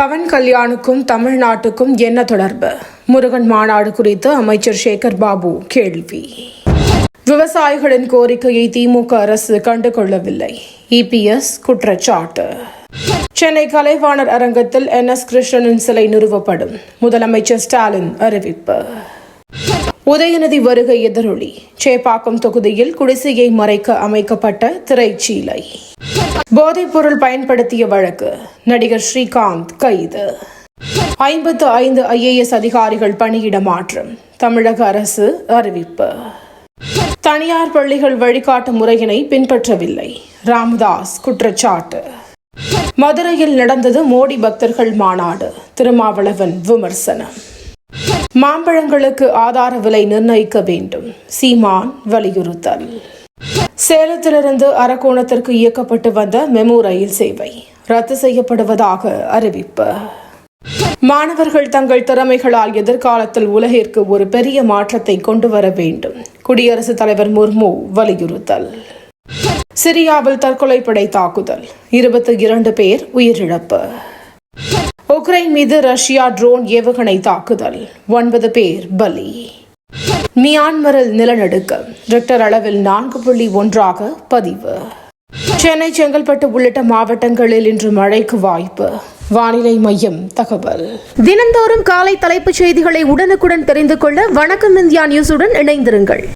பவன் கல்யாணுக்கும் தமிழ்நாட்டுக்கும் என்ன தொடர்பு? முருகன் மாநாடு குறித்து அமைச்சர் சேகர் பாபு கேள்வி. விவசாயிகளின் கோரிக்கையை திமுக அரசு கண்டுகொள்ளவில்லை. இபிஎஸ் குற்றச்சாட்டு. சென்னை கலைவாணர் அரங்கத்தில் என் எஸ் கிருஷ்ணனின் சிலை நிறுவப்படும். முதலமைச்சர் ஸ்டாலின் அறிவிப்பு. உதயநிதி வருகை எதிரொலி. சேப்பாக்கம் தொகுதியில் குடிசையை மறைக்க அமைக்கப்பட்ட திரைச்சீலை. போதைப்பொருள் பயன்படுத்திய வழக்கு. நடிகர் ஸ்ரீகாந்த் கைது. ஐம்பத்து ஐந்து ஐஏஎஸ் அதிகாரிகள் பணியிட மாற்றம். தமிழக அரசு அறிவிப்பு. தனியார் பள்ளிகள் வழிகாட்டு முறையினை பின்பற்றவில்லை. ராமதாஸ் குற்றச்சாட்டு. மதுரையில் நடந்தது மோடி பக்தர்கள் மாநாடு. திருமாவளவன் விமர்சனம். மாம்பழங்களுக்கு ஆதார விலை நிர்ணயிக்க வேண்டும். சீமான் வலியுறுத்தல். சேலத்திலிருந்து அரக்கோணத்திற்கு இயக்கப்பட்டு வந்த மெமு ரயில் சேவை ரத்து செய்யப்படுவதாக அறிவிப்பு. மாணவர்கள் தங்கள் திறமைகளால் எதிர்காலத்தில் உலகிற்கு ஒரு பெரிய மாற்றத்தை கொண்டு வர வேண்டும். குடியரசுத் தலைவர் முர்மு வலியுறுத்தல். சிரியாவில் தற்கொலைப்படை தாக்குதல். இருபத்தி இரண்டு பேர் உயிரிழப்பு. உக்ரைன் மீது ரஷ்யா ட்ரோன் ஏவுகணை தாக்குதல். ஒன்பது பேர் பலி. மியான்மரில் நிலநடுக்கம். ரிக்டர் அளவில் நான்கு புள்ளி ஒன்றாக பதிவு. சென்னை செங்கல்பட்டு உள்ளிட்ட மாவட்டங்களில் இன்று மழைக்கு வாய்ப்பு. வானிலை மையம் தகவல். தினந்தோறும் காலை தலைப்புச் செய்திகளை உடனுக்குடன் தெரிந்து கொள்ள வணக்கம் இந்தியா நியூஸுடன் இணைந்திருங்கள்.